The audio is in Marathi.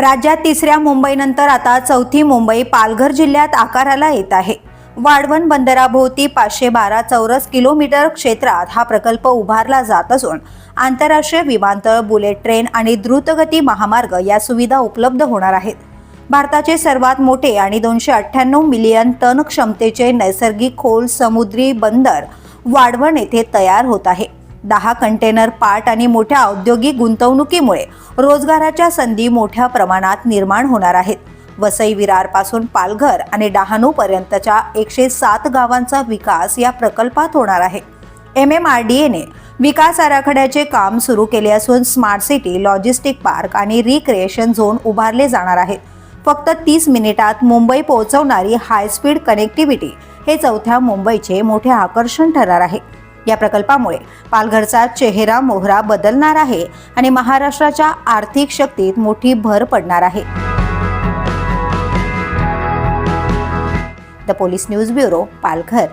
राज्यात तिसऱ्या मुंबईनंतर आता चौथी मुंबई पालघर जिल्ह्यात आकाराला येत आहे. वाढवण बंदराभोवती पाचशे बारा चौरस किलोमीटर क्षेत्रात हा प्रकल्प उभारला जात असून आंतरराष्ट्रीय विमानतळ बुलेट ट्रेन आणि द्रुतगती महामार्ग या सुविधा उपलब्ध होणार आहेत. भारताचे सर्वात मोठे आणि दोनशे अठ्ठ्याण्णव मिलियन टन क्षमतेचे नैसर्गिक खोल समुद्री बंदर वाढवण येथे तयार होत आहे. दहा कंटेनर पार्ट आणि मोठ्या औद्योगिक गुंतवणुकीमुळे रोजगाराच्या संधी मोठ्या प्रमाणात निर्माण होणार आहेत. वसई विरारपासून पालघर आणि डहाणूपर्यंतच्या एकशे सात गावांचा विकास या प्रकल्पात होणार आहे. एम एम आर डी एने विकास आराखड्याचे काम सुरू केले असून स्मार्ट सिटी लॉजिस्टिक पार्क आणि रिक्रिएशन झोन उभारले जाणार आहेत. फक्त तीस मिनिटात मुंबई पोहोचवणारी हायस्पीड कनेक्टिव्हिटी हे चौथ्या मुंबईचे मोठे आकर्षण ठरणार आहे. या प्रकल्पामुळे पालघरचा चेहरा मोहरा बदलणार आहे आणि महाराष्ट्राच्या आर्थिक शक्तीत मोठी भर पडणार आहे. The police news bureau Palghar.